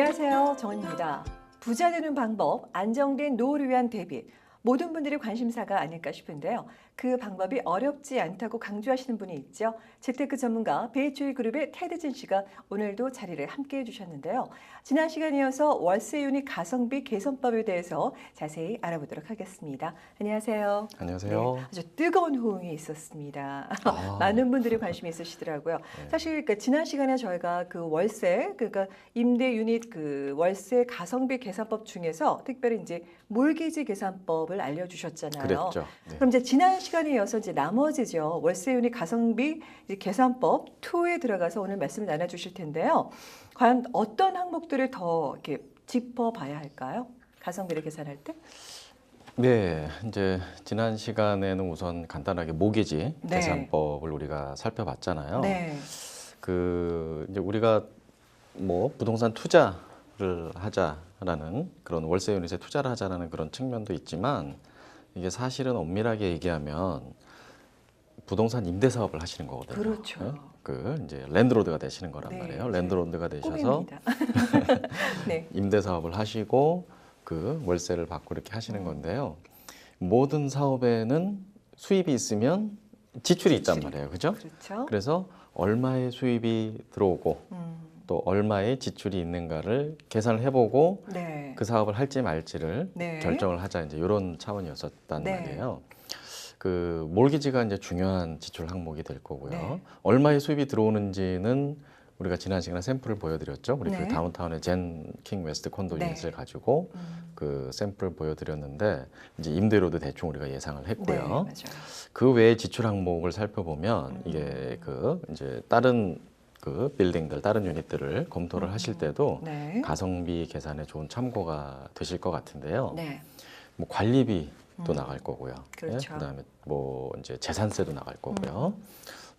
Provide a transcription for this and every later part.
안녕하세요. 정은입니다. 부자 되는 방법, 안정된 노후를 위한 대비. 모든 분들이 관심사가 아닐까 싶은데요. 그 방법이 어렵지 않다고 강조하시는 분이 있죠. 재테크 전문가 베이추이 그룹의 테드진 씨가 오늘도 자리를 함께 해 주셨는데요. 지난 시간에 이어서 월세 유닛 가성비 개선법에 대해서 자세히 알아보도록 하겠습니다. 안녕하세요. 안녕하세요. 네, 아주 뜨거운 호응이 있었습니다. 아. 많은 분들이 관심이 있으시더라고요. 네. 사실 그러니까 지난 시간에 저희가 그 월세 그러니까 임대 유닛 그 월세 가성비 계산법 중에서 특별히 이제 몰기지 계산법을 알려주셨잖아요. 그랬죠. 네. 그럼 이제 지난 시간에 이어서 이제 나머지죠 월세 유닛 가성비 계산법 2에 들어가서 오늘 말씀을 나눠주실 텐데요. 과연 어떤 항목들을 더 이렇게 짚어봐야 할까요? 가성비를 계산할 때? 네, 이제 지난 시간에는 우선 간단하게 모기지 네. 계산법을 우리가 살펴봤잖아요. 네. 그 이제 우리가 뭐 부동산 투자를 하자라는 그런 월세 유닛에 투자를 하자라는 그런 측면도 있지만 이게 사실은 엄밀하게 얘기하면 부동산 임대 사업을 하시는 거거든요. 그렇죠. 네? 그 이제 랜드로드가 되시는 거란 네, 말이에요. 네. 랜드로드가 되셔서. 네. 임대 사업을 하시고 그 월세를 받고 이렇게 하시는 건데요. 모든 사업에는 수입이 있으면 지출이 있단 지출이. 말이에요. 그죠? 그렇죠. 그래서 얼마의 수입이 들어오고 음, 또 얼마의 지출이 있는가를 계산을 해보고 네. 그 사업을 할지 말지를 네. 결정을 하자 이제 이런 차원이었었단 네. 말이에요. 그 몰기지가 이제 중요한 지출 항목이 될 거고요. 네. 얼마의 수입이 들어오는지는 우리가 지난 시간에 샘플을 보여드렸죠. 우리 네. 그 다운타운의 젠킹 웨스트 콘도 네. 유닛을 가지고 음, 그 샘플을 보여드렸는데 이제 임대료도 대충 우리가 예상을 네, 했고요. 맞아요. 그 외의 지출 항목을 살펴보면 음. 이게 그 이제 다른 그 빌딩들, 다른 유닛들을 검토를 하실 때도 네. 가성비 계산에 좋은 참고가 되실 것 같은데요. 네. 뭐 관리비 또 음. 나갈 거고요. 그렇죠. 음. 다음에 뭐 이제 재산세도 나갈 거고요.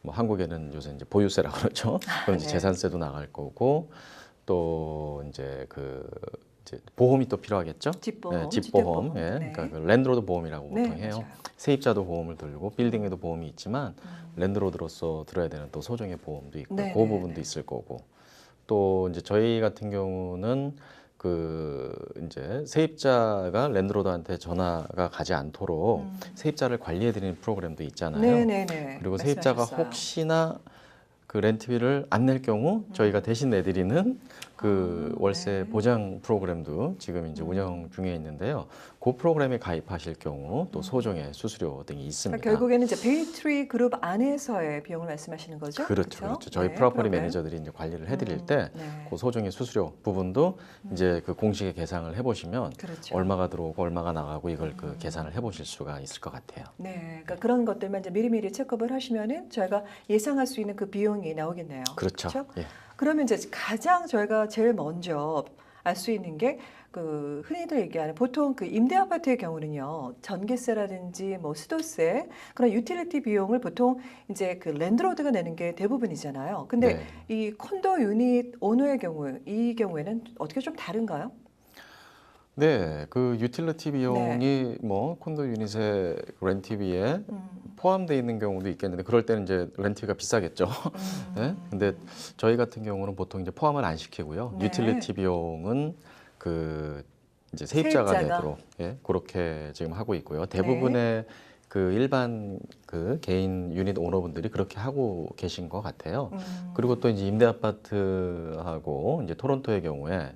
뭐 한국에는 요새 이제 보유세라 그러죠. 그럼 이제 네. 재산세도 나갈 거고 또 이제 그 보험이 또 필요하겠죠. 집보험, 네, 집보험. 예. 네. 그러니까 그 랜드로드 보험이라고 네, 보통 해요. 맞아요. 세입자도 보험을 들고 빌딩에도 보험이 있지만 음. 랜드로드로서 들어야 되는 또 소정의 보험도 있고 네, 그 네, 부분도 네. 있을 거고 또 이제 저희 같은 경우는 그 이제 세입자가 랜드로드한테 전화가 가지 않도록 음. 세입자를 관리해 드리는 프로그램도 있잖아요. 네, 네, 네. 그리고 세입자가 말씀하셨어요. 혹시나 그 렌트비를 안 낼 경우 저희가 대신 내드리는 그 아, 월세 네. 보장 프로그램도 지금 이제 음. 운영 중에 있는데요. 그 프로그램에 가입하실 경우 또 소정의 수수료 등이 있습니다. 음. 그러니까 결국에는 이제 베이트리 그룹 안에서의 비용을 말씀하시는 거죠? 그렇죠, 그렇죠. 저희 네, 프로퍼리 프로그램. 매니저들이 이제 관리를 해드릴 음, 때 네. 그 소정의 수수료 부분도 이제 그 공식에 계상을 해보시면 그렇죠. 얼마가 들어오고 얼마가 나가고 이걸 그 음. 계산을 해보실 수가 있을 것 같아요. 네, 그러니까 그런 것들만 이제 미리미리 체크업을 하시면은 저희가 예상할 수 있는 그 비용이 나오겠네요. 그렇죠. 그렇죠? 예. 그러면 이제 가장 저희가 제일 먼저 알 수 있는 게 그 흔히들 얘기하는 보통 그 임대 아파트의 경우는요 전기세라든지 뭐 수도세 그런 유틸리티 비용을 보통 이제 그 랜드로드가 내는 게 대부분이잖아요. 근데 네. 이 콘도 유닛 오너의 경우 이 경우에는 어떻게 좀 다른가요? 네, 그 유틸리티 비용이 뭐 콘도 유닛의 렌트비에 음, 포함되어 있는 경우도 있겠는데 그럴 때는 이제 렌트가 비싸겠죠. 음. 네? 근데 저희 같은 경우는 보통 이제 포함을 안 시키고요. 네. 유틸리티 비용은 그 이제 세입자가, 세입자가. 내도록 예, 그렇게 지금 하고 있고요. 대부분의 그 일반 그 개인 유닛 오너분들이 그렇게 하고 계신 것 같아요. 음. 그리고 또 이제 임대 아파트하고 이제 토론토의 경우에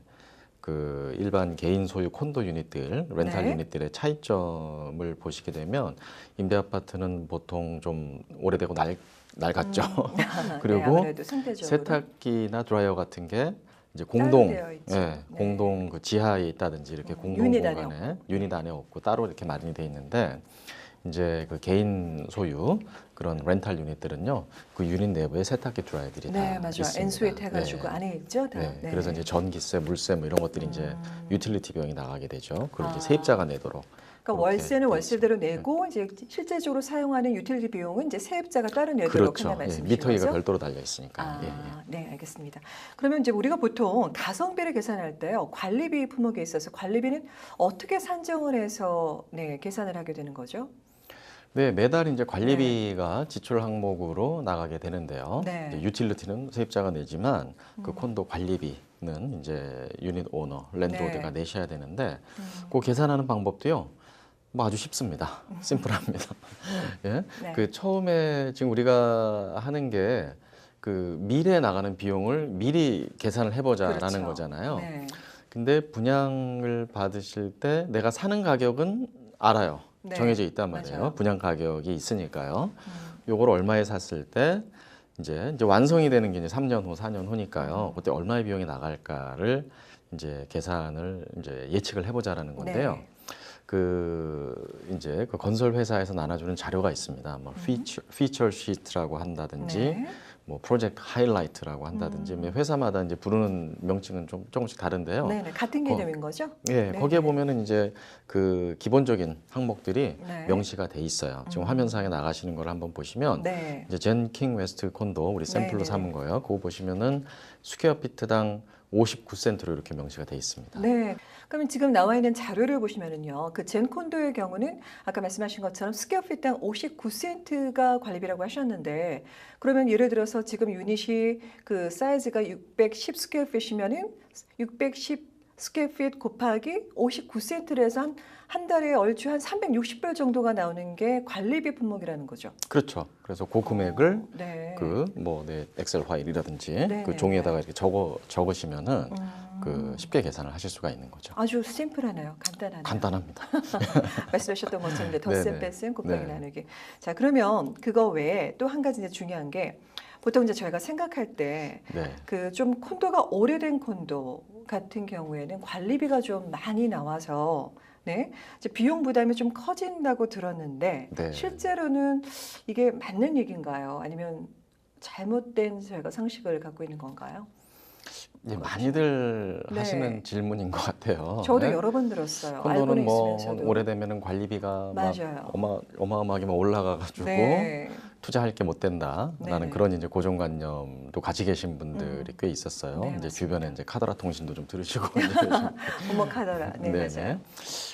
그 일반 개인 소유 콘도 유닛들, 렌탈 네. 유닛들의 차이점을 보시게 되면 임대 아파트는 보통 좀 오래되고 날 낡았죠. 음. 그리고 네, 아무래도 상대적으로 세탁기나 드라이어 같은 게 이제 공동. 예, 네. 공동 그 지하에 있다든지 이렇게 음, 공동 유닛 안에 공간에 유닛 안에 없고 따로 이렇게 마련이 돼 있는데 이제 그 개인 소유 그런 렌탈 유닛들은요 그 유닛 내부에 세탁기 드라이어들이 네 다 맞아요. 있습니다. 엔수윗 해가지고 네. 안에 있죠. 다. 네, 네. 그래서 이제 전기세, 물세 뭐 이런 것들이 이제 음. 유틸리티 비용이 나가게 되죠. 그걸 아. 이제 세입자가 내도록. 그러니까 그렇게 월세는 돼 월세대로. 내고 이제 실제적으로 사용하는 유틸리티 비용은 이제 세입자가 따로 내도록 그렇죠. 한다는 예, 말씀이신 미터기가? 별도로 달려 있으니까. 아, 예, 예. 네, 알겠습니다. 그러면 이제 우리가 보통 가성비를 계산할 때요, 관리비 품목에 있어서 관리비는 어떻게 산정을 해서 네, 계산을 하게 되는 거죠? 네, 매달 이제 관리비가 지출 항목으로 나가게 되는데요. 네. 이제 유틸리티는 세입자가 내지만 그 음. 콘도 관리비 이제 유닛 오너, 랜드로드가 네. 내셔야 되는데 음. 그 계산하는 방법도요. 뭐 아주 쉽습니다. 심플합니다. 예? 네. 그 처음에 지금 우리가 하는 게 그 미래에 나가는 비용을 미리 계산을 해보자라는 그렇죠. 거잖아요. 네. 근데 분양을 받으실 때 내가 사는 가격은 알아요. 네. 정해져 있단 말이에요. 맞아요. 분양 가격이 있으니까요. 음. 요걸 얼마에 샀을 때 이제 이제 완성이 되는 게 이제 3년 후, 4년 음. 후니까요. 그때 얼마의 비용이 나갈까를 이제 계산을 이제 예측을 해보자라는 건데요. 네. 그 이제 그 건설 회사에서 나눠주는 자료가 있습니다. 뭐 피처 피처 시트라고 한다든지 네. 뭐 프로젝트 하이라이트라고 한다든지 뭐 회사마다 이제 부르는 명칭은 좀 조금씩 다른데요. 네, 네. 같은 개념인 거죠? 예, 네. 거기에 보면은 이제 그 기본적인 항목들이 네. 명시가 돼 있어요. 지금 화면상에 나가시는 걸 한번 보시면 네. 이제 젠킹 웨스트 콘도 우리 샘플로 네네. 삼은 거예요. 그거 보시면은 스퀘어 피트당 59센트로 이렇게 명시가 돼 있습니다. 네. 그러면 지금 나와 있는 자료를 보시면은요. 그 젠콘도의 경우는 아까 말씀하신 것처럼 스퀘어핏당 59센트가 관리비라고 하셨는데 그러면 예를 들어서 지금 유닛이 그 사이즈가 610 스퀘어핏이면은 610 스퀘어핏 곱하기 59센트를 해서 한, 한 달에 얼추 한 360불 정도가 나오는 게 관리비 품목이라는 거죠. 그렇죠. 그래서 그 금액을 어, 네. 그뭐 네, 엑셀 파일이라든지 네네. 그 종이에다가 이렇게 적어 적으시면은 음. 그 쉽게 계산을 하실 수가 있는 거죠. 아주 심플하네요. 간단하네요. 간단합니다. 말씀하셨던 것처럼 이제 덧셈 네네. 뺄셈 곱하기 네. 나누기. 자 그러면 그거 외에 또 한 가지 이제 중요한 게 보통 이제 저희가 생각할 때 네. 그 좀 콘도가 오래된 콘도 같은 경우에는 관리비가 좀 많이 나와서 네 이제 비용 부담이 좀 커진다고 들었는데 네. 실제로는 이게 맞는 얘기인가요? 아니면 잘못된 저희가 상식을 갖고 있는 건가요? 이제 많이들 네. 하시는 질문인 것 같아요. 저도 네? 여러 번 들었어요. 콘도는 뭐 있으면서도. 오래되면은 관리비가 막 맞아요. 어마 어마어마하게 막 올라가가지고 네. 투자할 게 못 된다라는 네네. 그런 이제 고정관념도 가지고 계신 분들이 음. 꽤 있었어요. 네, 이제 맞습니다. 주변에 이제 카더라 통신도 좀 들으시고 이제 오목하더라. 네. 맞아요.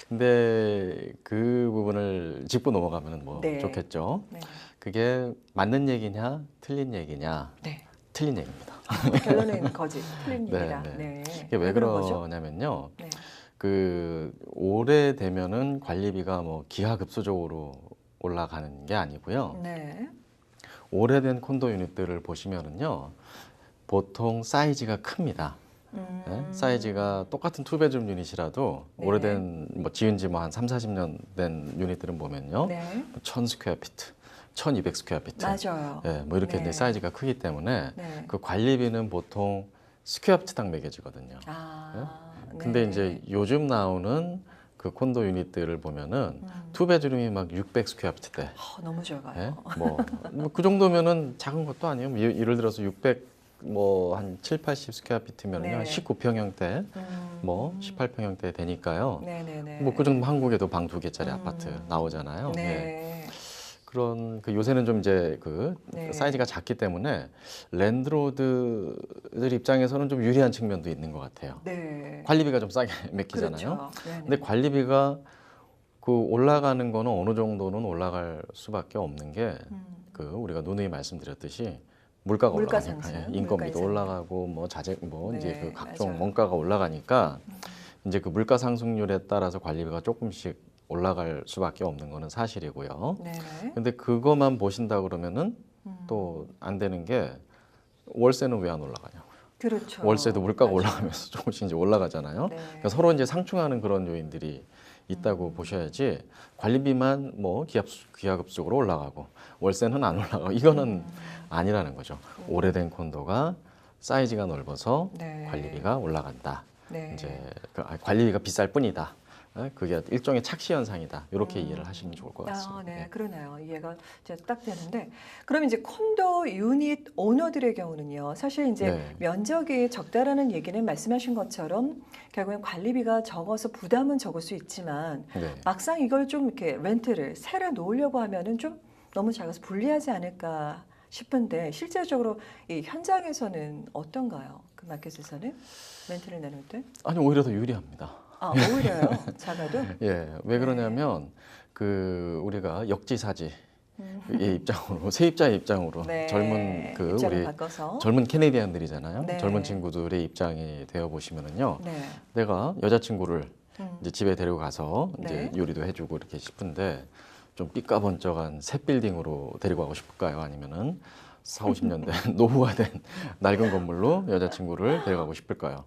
근데 그 부분을 짚고 넘어가면 뭐 네. 좋겠죠. 네. 그게 맞는 얘기냐, 틀린 얘기냐, 네. 틀린 얘기입니다. 결론은 거짓. 틀린 네. 네. 네. 이게 왜? 그러냐면요. 네. 그 오래 되면은 관리비가 뭐 기하급수적으로 올라가는 게 아니고요. 네. 오래된 콘도 유닛들을 보시면은요. 보통 사이즈가 큽니다. 음. 네? 사이즈가 똑같은 투베드룸 유닛이라도 네. 오래된 뭐 지은 지 뭐 한 3, 40년 된 유닛들은 보면요. 네. 1000 스퀘어 피트, 1200 스퀘어 피트. 맞아요. 예, 뭐 이렇게 네. 이제 사이즈가 크기 때문에 네. 그 관리비는 보통 스퀘어 피트당 매겨지거든요. 아. 근데 네. 이제 요즘 나오는 그 콘도 유닛들을 보면은 음. 투베드룸이 막 600 스퀘어 피트대. 어, 너무 적어요. 예? 뭐그 정도면은 작은 것도 아니에요. 예- 예를 들어서 600 뭐한 7, 80 스퀘어 피트면은요. 네. 한 19평형대 음. 뭐 18평형대 되니까요. 네 네 네. 뭐그 정도 한국에도 방 두 개짜리 음. 아파트 나오잖아요. 예. 네. 그런 그 요새는 좀 이제 그 네. 사이즈가 작기 때문에 랜드로드들 입장에서는 좀 유리한 측면도 있는 것 같아요. 네. 관리비가 좀 싸게 맡기잖아요. 그렇죠. 네네. 근데 관리비가 그 올라가는 거는 어느 정도는 올라갈 수밖에 없는 게그 음. 우리가 누누이 말씀드렸듯이 물가가 물가 올라가니까 상승, 인건비도. 올라가고 뭐 자재 뭐 이제 네, 그 각종 맞아요. 원가가 올라가니까 음. 이제 그 물가 상승률에 따라서 관리비가 조금씩 올라갈 수밖에 없는 거는 사실이고요. 네네. 근데 그것만 보신다 그러면은 음. 또안 되는 게 월세는 왜 안 올라가냐고. 그렇죠. 월세도 물가가 맞아요. 올라가면서 조금씩 이제 올라가잖아요. 네. 그러니까 서로 이제 상충하는 그런 요인들이 있다고 음. 보셔야지 관리비만 뭐 기합 기하급수적으로 올라가고 월세는 안 올라가고 이거는 음. 아니라는 거죠. 오래된 콘도가 사이즈가 넓어서 네. 관리비가 올라간다. 네. 이제 그 아, 관리비가 비쌀 뿐이다. 에? 그게 일종의 착시 현상이다. 이렇게 음. 이해를 하시면 좋을 것 같습니다. 아, 네, 예. 그러네요. 이해가 이제 딱 되는데, 그럼 이제 콘도 유닛 오너들의 경우는요, 사실 이제 네. 면적이 적다라는 얘기는 말씀하신 것처럼 결국엔 관리비가 적어서 부담은 적을 수 있지만 네. 막상 이걸 좀 이렇게 렌트를 새로 놓으려고 하면은 좀 너무 작아서 불리하지 않을까 싶은데 실질적으로 이 현장에서는 어떤가요? 그 마켓에서는 렌트를 나눌 때? 아니 오히려 더 유리합니다. 아 오히려요. 작아도. 예, 왜 네. 그러냐면 그 우리가 역지사지 의 입장으로 세입자의 입장으로 네. 젊은 그 우리 바꿔서. 젊은 캐네디안들이잖아요. 네. 젊은 친구들의 입장이 되어 보시면은요. 네. 내가 여자친구를 음. 이제 집에 데리고 가서 네. 이제 요리도 해주고 이렇게 싶은데 좀 삐까번쩍한 새 빌딩으로 데리고 가고 싶을까요? 아니면은 4, 50년대 노후화 된 낡은 건물로 여자친구를 데려가고 싶을까요?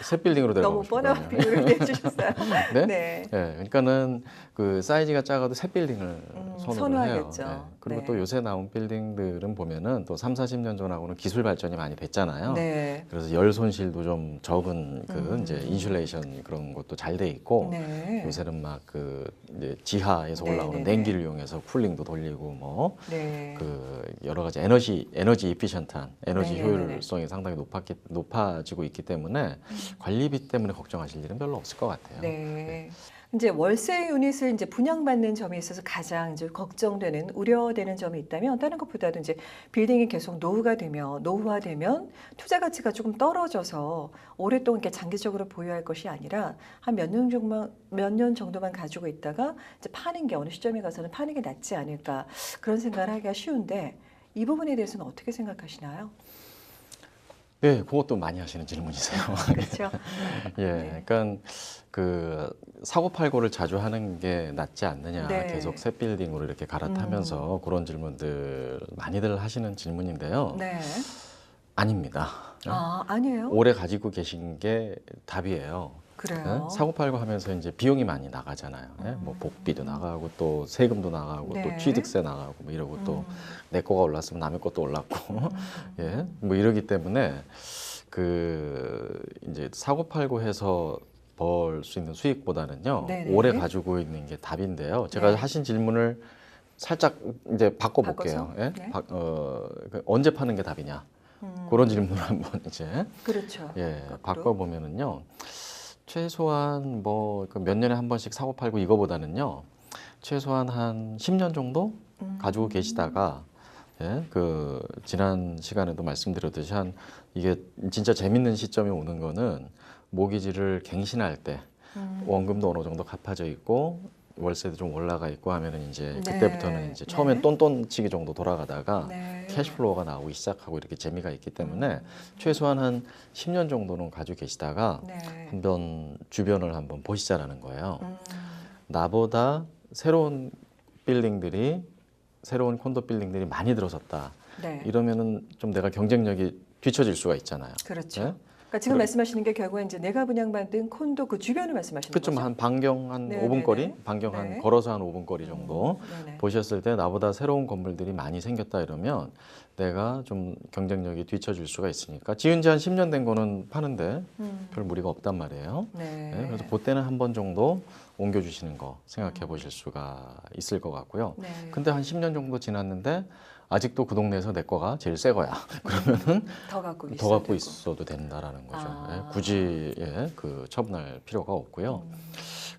새 빌딩으로 데려가고 너무 뻔한 싶을까요? 비유를 해주셨어요. 네? 네. 예, 그러니까는 그 사이즈가 작아도 새 빌딩을 음, 선호를 해요. 선호하겠죠. 예. 그리고 네. 또 요새 나온 빌딩들은 보면은 또 3, 40년 전하고는 기술 발전이 많이 됐잖아요. 네. 그래서 열 손실도 좀 적은 그 음. 이제 인슐레이션 그런 것도 잘 돼 있고 네. 요새는 막 그 이제 지하에서 네, 올라오는 네, 네. 냉기를 이용해서 쿨링도 돌리고 뭐 네. 그 여러 가지 에너지 에너지 이피션트한 에너지. 효율성이 상당히 높았기 높아지고 있기 때문에 관리비 때문에 걱정하실 일은 별로 없을 것 같아요. 네. 이제 월세 유닛을 이제 분양받는 점에 있어서 가장 이제 걱정되는 우려되는 점이 있다면 다른 것보다도 이제 빌딩이 계속 노후가 되면 노후화되면 투자 가치가 조금 떨어져서 오랫동안 이렇게 장기적으로 보유할 것이 아니라 한 몇 년 정도만 몇 년 정도만 가지고 있다가 이제 파는 게 어느 시점에 가서는 파는 게 낫지 않을까 그런 생각을 하기가 쉬운데 이 부분에 대해서는 어떻게 생각하시나요? 네, 그것도 많이 하시는 질문이세요. 그렇죠. 예, 네. 그러니까 그 사고 팔고를 자주 하는 게 낫지 않느냐. 네. 음. 계속 새 빌딩으로 이렇게 갈아타면서 그런 질문들 많이들 하시는 질문인데요. 네. 아닙니다. 아 아니에요? 오래 가지고 계신 게 답이에요. 그래요. 네? 사고 팔고 하면서 이제 비용이 많이 나가잖아요. 예? 뭐 복비도 나가고 또 세금도 나가고 네. 또 취득세 나가고 뭐 이러고 또내 음. 거가 올랐으면 남의 것도 올랐고 음. 예, 뭐 이러기 때문에 그 이제 사고 팔고 해서 벌 수 있는 수익보다는요 네네. 오래 가지고 있는 게 답인데요. 제가 네. 하신 질문을 살짝 이제 바꿔볼게요. 예? 네. 바- 어, 그 언제 파는 게 답이냐 음. 그런 질문을 한번 이제 그렇죠. 예. 바꿔보면은요 최소한 뭐 몇 년에 한 번씩 사고 팔고 이거보다는요 최소한 한 10년 정도 음. 가지고 계시다가 예, 그 지난 시간에도 말씀드렸듯이 한 이게 진짜 재밌는 시점이 오는 거는 모기지를 갱신할 때 음. 원금도 어느 정도 갚아져 있고 월세도 좀 올라가 있고 하면은 이제 네. 그때부터는 이제 처음엔 네. 똔똔치기 정도 돌아가다가 네. 캐시플로우가 나오기 시작하고 이렇게 재미가 있기 때문에 음. 최소한 한 10년 정도는 가지고 계시다가 네. 한번 주변을 한번 보시자라는 거예요. 음. 나보다 새로운 빌딩들이 새로운 콘도 빌딩들이 많이 들어섰다. 네. 이러면은 좀 내가 경쟁력이 뒤처질 수가 있잖아요. 그렇죠. 네? 그러니까 지금 그럼- 말씀하시는 게 결국엔 이제 내가 분양받은 콘도 그 주변을 말씀하시는 그좀 거죠. 한 반경 한 네, 5분 네, 거리, 네. 반경 한 네. 걸어서 한 5분 거리 정도 음. 보셨을 때 나보다 새로운 건물들이 많이 생겼다 이러면 내가 좀 경쟁력이 뒤처질 수가 있으니까 지은 지 한 10년 된 거는 파는데 음. 별 무리가 없단 말이에요. 네. 네, 그래서 그때는 한 번 정도 옮겨주시는 거 생각해 보실 수가 있을 것 같고요. 네. 근데 한 10년 정도 지났는데 아직도 그 동네에서 내 거가 제일 새 거야. 그러면은 더 갖고 더 있어도 갖고. 있어도 된다라는 거죠. 아. 예, 굳이 예, 그 처분할 필요가 없고요. 음.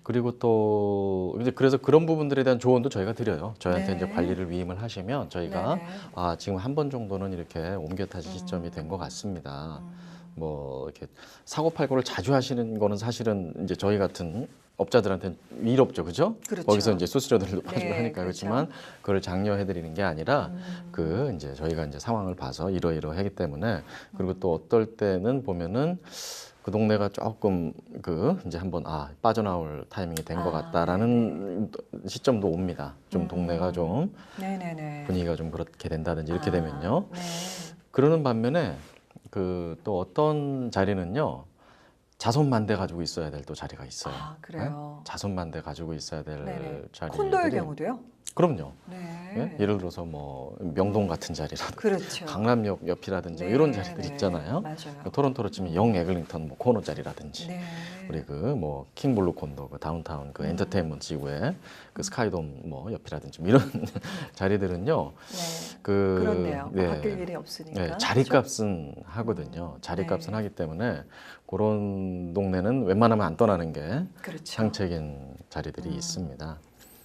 그리고 또 이제 그래서 그런 부분들에 대한 조언도 저희가 드려요. 저희한테 네. 이제 관리를 위임을 하시면 저희가 네네. 아 지금 한 번 정도는 이렇게 옮겨 타실 시점이 된것 음. 같습니다. 음. 뭐 이렇게 사고 팔고를 자주 하시는 거는 사실은 이제 저희 같은 업자들한테는 위롭죠, 그죠? 그렇죠. 거기서 이제 수수료들을 높아지고 네, 하니까 그렇죠. 그렇지만 그걸 장려해 드리는 게 아니라 음. 그 이제 저희가 이제 상황을 봐서 이러이러하기 때문에 그리고 또 어떨 때는 보면은 그 동네가 조금 그 이제 한번 아 빠져나올 타이밍이 된것 아, 같다라는 시점도 옵니다. 좀 음. 동네가 좀 네네네. 분위기가 좀 그렇게 된다든지 이렇게 아, 되면요. 네. 그러는 반면에 그 또 어떤 자리는요 자손만대 가지고 있어야 될 또 자리가 있어요. 아 그래요. 자손만대 가지고 있어야 될 네네. 자리. 콘도의 경우도요? 그럼요. 네. 예? 예를 들어서 뭐 명동 같은 자리라든지 그렇죠. 강남역 옆이라든지 네, 이런 자리들 네. 있잖아요. 맞아요. 토론토로 치면 영 에글링턴 뭐 코너 자리라든지 네. 우리 그 뭐 킹블루 콘도 그 다운타운 그 음. 엔터테인먼트 지구의 그 스카이돔 뭐 옆이라든지 뭐 이런 자리들은요. 네. 그 그렇네요. 네. 바뀔 일이 없으니까. 네, 자리값은 하거든요. 자리값은 네. 하기 때문에 그런 동네는 웬만하면 안 떠나는 게 그렇죠. 상책인 자리들이 음. 있습니다.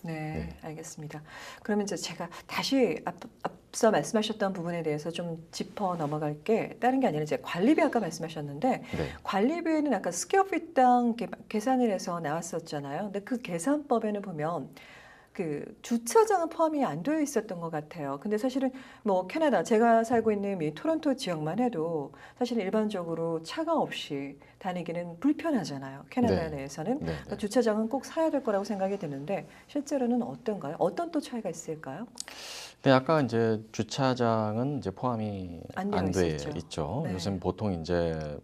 네, 네. 알겠습니다. 그러면 이제 제가 다시 앞, 앞서 말씀하셨던 부분에 대해서 좀 짚어 넘어갈 게 다른 게 아니라 이제 관리비 아까 말씀하셨는데 네. 관리비에는 아까 스퀘어핏당 이렇게 계산을 해서 나왔었잖아요. 근데 그 계산법에는 보면 그 주차장은 포함이 안 되어 있었던 것 같아요. 근데 사실은 뭐 캐나다 제가 살고 있는 이 토론토 지역만 해도 사실 일반적으로 차가 없이 다니기는 불편하잖아요. 캐나다 네. 내에서는 네, 그러니까 네. 주차장은 꼭 사야 될 거라고 생각이 드는데 실제로는 어떤가요? 어떤 또 차이가 있을까요? 근데 아까 이제 주차장은 이제 포함이 안 돼. 있죠. 네. 요즘 보통 이제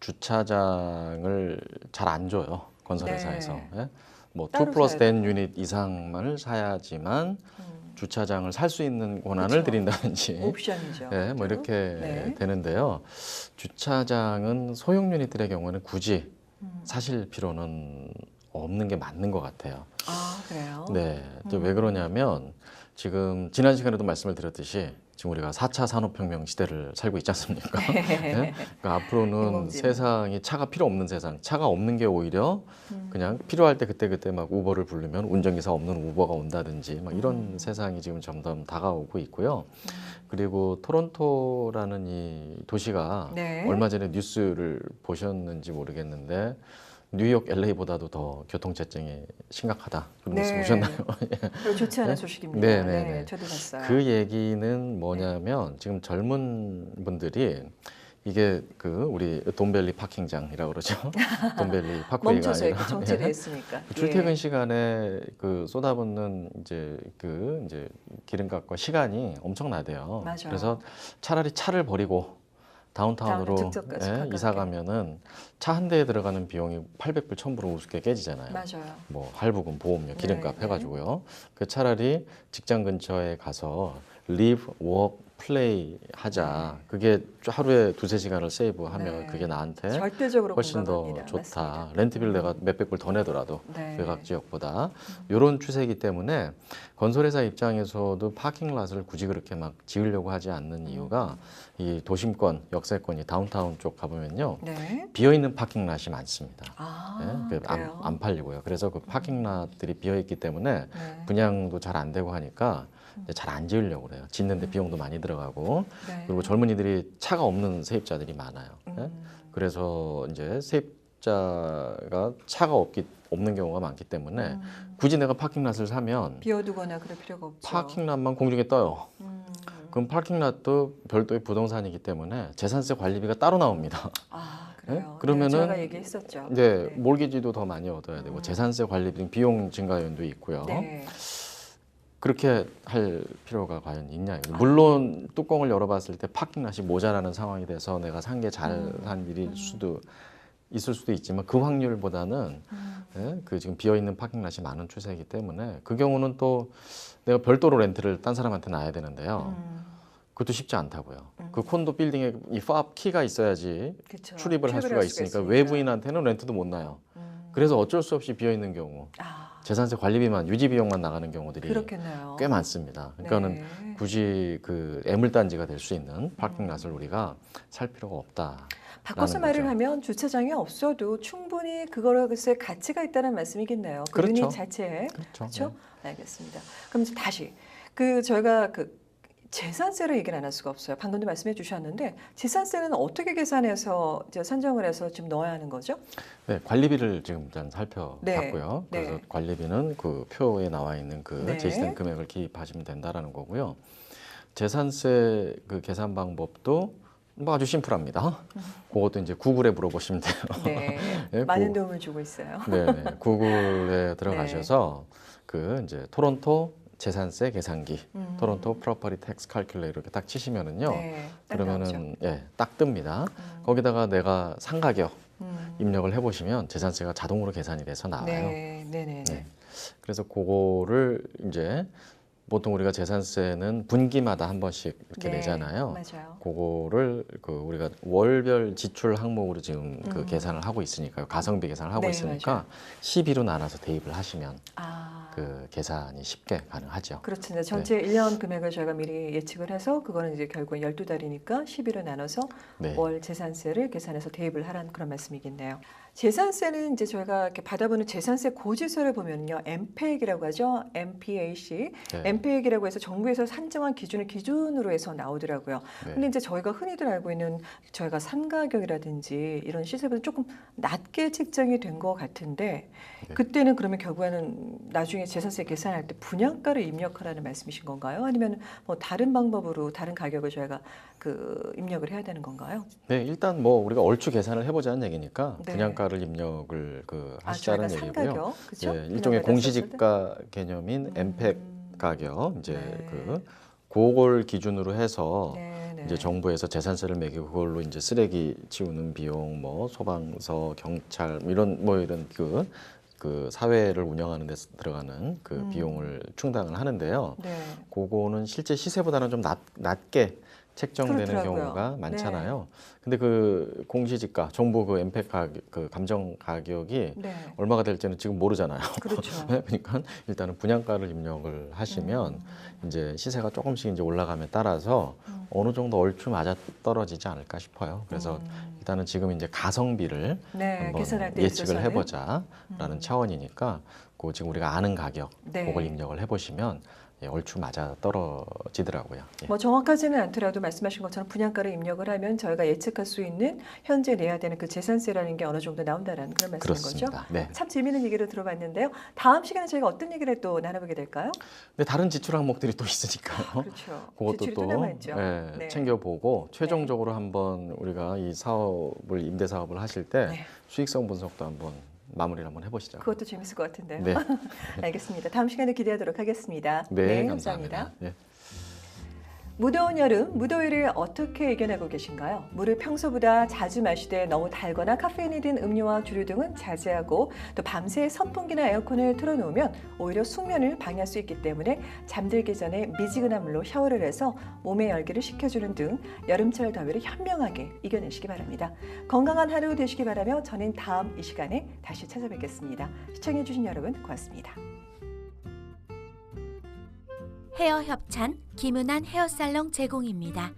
주차장을 잘 안 줘요 건설회사에서. 네. 예? 뭐 따로 2 플러스 10 유닛 이상만을 사야지만 음, 주차장을 살 수 있는 권한을 그쵸. 옵션이죠. 드린다든지 예, 뭐 또. 이렇게 네. 되는데요. 주차장은 소형 유닛들의 경우는 굳이 음. 사실 필요는 없는 게 맞는 것 같아요. 아 그래요? 네, 음. 왜 그러냐면 지금 지난 시간에도 말씀을 드렸듯이 지금 우리가 4차 산업혁명 시대를 살고 있지 않습니까? 네? 그러니까 앞으로는. 세상이 차가 필요 없는 세상, 차가 없는 게 오히려 음. 그냥 필요할 때 그때 그때 막 우버를 부르면 운전기사 없는 우버가 온다든지 막 이런 음. 세상이 지금 점점 다가오고 있고요. 음. 그리고 토론토라는 이 도시가 네. 얼마 전에 뉴스를 보셨는지 모르겠는데 뉴욕, LA보다도 더 교통체증이 심각하다. 그런 뉴스 네. 보셨나요? 별로 좋지 않은 네? 소식입니다. 네, 네, 네, 네. 저도 봤어요. 그 얘기는 뭐냐면 지금 젊은 분들이 이게 그 우리 돈벨리 파킹장이라고 그러죠. 돈벨리 파크웨이가 아니라 정체돼 예. 있으니까. 출퇴근 예. 시간에 그 쏟아붓는 이제 그 이제 기름값과 시간이 엄청나대요. 맞아요. 그래서 차라리 차를 버리고 다운타운으로 예. 이사 가면은 차 한 대에 들어가는 비용이 800불, 1000불 우습게 깨지잖아요. 맞아요. 뭐 할부금, 보험료, 기름값 네. 해가지고요. 그 차라리 직장 근처에 가서 live, work, play 하자. 그게 하루에 두세 시간을 세이브하면 네. 그게 나한테 절대적으로 훨씬 더 공감합니다. 좋다. 맞습니다. 렌트비를 내가 몇백 불 더 내더라도 네. 외곽 지역보다 이런 추세이기 때문에 건설회사 입장에서도 파킹랏을 굳이 그렇게 막 지으려고 하지 않는 이유가 이 도심권, 역세권, 이 다운타운 쪽 가보면요 네. 비어 있는 파킹랏이 많습니다. 아, 예, 그 안? 안 팔리고요. 그래서 그 파킹랏들이 비어 있기 때문에 네. 분양도 잘 안 되고 하니까 잘 안 지으려고 그래요. 짓는데 비용도 많이 들어가고 네. 그리고 젊은이들이 차가 없는 세입자들이 많아요. 예? 음. 그래서 이제 세입자가 차가 없기 없는 경우가 많기 때문에 음. 굳이 내가 파킹랏을 사면 비워두거나 그럴 필요가 없죠. 파킹랏만 공중에 떠요. 음. 그럼 파킹랏도 별도의 부동산이기 때문에 재산세 관리비가 따로 나옵니다. 아 그래요. 네? 그러면은 네, 얘기했었죠. 이제 네. 몰기지도 더 많이 얻어야 되고 음. 재산세 관리비 등 비용 증가연도 있고요. 네. 그렇게 할 필요가 과연 있냐. 아. 물론 뚜껑을 열어봤을 때 파킹랏이 모자라는 상황이 돼서 내가 산 게 잘한 일일 음. 수도 있을 수도 있지만 그 확률보다는 음. 예, 그 지금 비어 있는 파킹랏이 많은 추세이기 때문에 그 경우는 또 내가 별도로 렌트를 딴 사람한테 놔야 되는데요. 음. 그것도 쉽지 않다고요. 음. 그 콘도 빌딩에 이 파업 키가 있어야지 그쵸. 출입을 할 수가 있으니까 외부인한테는 렌트도 못 나요. 음. 그래서 어쩔 수 없이 비어 있는 경우 아 재산세 관리비만 유지 비용만 나가는 경우들이 그렇겠네요. 꽤 많습니다. 그러니까는 네. 굳이 그 애물단지가 될 수 있는 파킹랏을 우리가 살 필요가 없다. 바꿔서 말을 거죠. 하면 주차장이 없어도 충분히 그거로서의 가치가 있다는 말씀이겠네요. 그 그렇죠. 유닛 자체에 그렇죠. 그렇죠? 알겠습니다. 그럼 이제 다시 그 저희가 그 재산세를 얘기를 안 할 수가 없어요. 방금도 말씀해 주셨는데 재산세는 어떻게 계산해서 이제 산정을 해서 지금 넣어야 하는 거죠? 네, 관리비를 지금 일단 살펴봤고요. 네. 그래서 관리비는 그 표에 나와 있는 그 네. 제시된 금액을 기입하시면 된다라는 거고요. 재산세 그 계산 방법도 뭐 아주 심플합니다. 그것도 이제 구글에 물어보시면 돼요. 네, 네, 많은 그- 도움을 주고 있어요. 네, 네. 구글에 들어가셔서 그 이제 토론토 재산세 계산기, 음. 토론토 프로퍼티 텍스 칼큘레 이렇게 딱 치시면은요. 네, 딱. 그러면은 예, 딱 뜹니다. 음. 거기다가 내가 산 가격 음. 입력을 해 보시면 재산세가 자동으로 계산이 돼서 나와요. 네, 네, 네, 네. 네. 그래서 그거를 이제 보통 우리가 재산세는 분기마다 한 번씩 이렇게 네, 내잖아요. 맞아요. 그거를 그 우리가 월별 지출 항목으로 지금 그 음. 계산을 하고 있으니까요. 가성비 계산을 하고 네, 있으니까 맞아요. 12로 나눠서 대입을 하시면 아, 그 계산이 쉽게 가능하죠. 그렇습니다. 전체 일 1년 금액을 저희가 미리 예측을 해서 그거는 이제 결국 12달이니까 12로 나눠서 네. 월 재산세를 계산해서 대입을 하라는 그런 말씀이겠네요. 재산세는 이제 저희가 이렇게 받아보는 재산세 고지서를 보면요, MP액이라고 하죠, MPAC, 네. MP액이라고 해서 정부에서 산정한 기준을 기준으로 해서 나오더라고요. 네. 근데 이제 저희가 흔히들 알고 있는 저희가 상가격이라든지 이런 시세보다 조금 낮게 책정이 된 것 같은데 네. 그때는 그러면 결국에는 나중에 재산세 계산할 때 분양가를 입력하라는 말씀이신 건가요? 아니면 뭐 다른 방법으로 다른 가격을 저희가 그 입력을 해야 되는 건가요? 네, 일단 뭐 우리가 얼추 계산을 해보자는 얘기니까 네. 분양가 를 입력을 그 아, 하시자는 얘기고요. 상가격, 그렇죠? 예, 일종의 공시지가 개념인 엠팩 가격 이제 네. 그 그걸 기준으로 해서 네, 네. 이제 정부에서 재산세를 매기고 그걸로 이제 쓰레기 치우는 비용, 뭐 소방서, 경찰 뭐 이런 뭐 이런 그, 그 사회를 운영하는 데 들어가는 그 음. 비용을 충당을 하는데요. 네. 그거는 실제 시세보다는 좀 낮, 낮게 책정되는 그렇더라고요. 경우가 많잖아요. 근데 그 공시지가 정부 그 엠팩 가격, 그 감정 가격이 네. 얼마가 될지는 지금 모르잖아요. 그렇죠. 그러니까 일단은 분양가를 입력을 하시면 음. 이제 시세가 조금씩 이제 올라감에 따라서 음. 어느 정도 얼추 맞아 떨어지지 않을까 싶어요. 그래서 음. 일단은 지금 이제 가성비를 네, 한번 예측을. 해보자라는 음. 차원이니까 그 지금 우리가 아는 가격 네. 그걸 입력을 해보시면 예, 얼추 맞아 떨어지더라고요. 예. 뭐 정확하지는 않더라도 말씀하신 것처럼 분양가를 입력을 하면 저희가 예측할 수 있는 현재 내야 되는 그 재산세라는 게 어느 정도 나온다라는 그런 말씀인 거죠. 그렇습니다. 네. 참 재미있는 얘기를 들어봤는데요. 다음 시간에 저희가 어떤 얘기를 또 나눠보게 될까요? 근데 다른 지출 항목들이 또 있으니까요. 그렇죠. 그것도 또 또. 예, 네. 챙겨보고 최종적으로 한번 우리가 이 사업을 임대 사업을 하실 때 네. 수익성 분석도 한번 마무리를 한번 해보시죠. 그것도 재밌을 것 같은데요. 네, 알겠습니다. 다음 시간에 기대하도록 하겠습니다. 네, 감사합니다. 예. 무더운 여름, 무더위를 어떻게 이겨내고 계신가요? 물을 평소보다 자주 마시되 너무 달거나 카페인이 든 음료와 주류 등은 자제하고 또 밤새 선풍기나 에어컨을 틀어놓으면 오히려 숙면을 방해할 수 있기 때문에 잠들기 전에 미지근한 물로 샤워를 해서 몸의 열기를 식혀주는 등 여름철 더위를 현명하게 이겨내시기 바랍니다. 건강한 하루 되시기 바라며 저는 다음 이 시간에 다시 찾아뵙겠습니다. 시청해주신 여러분 고맙습니다. 헤어 협찬 김은한 헤어살롱 제공입니다.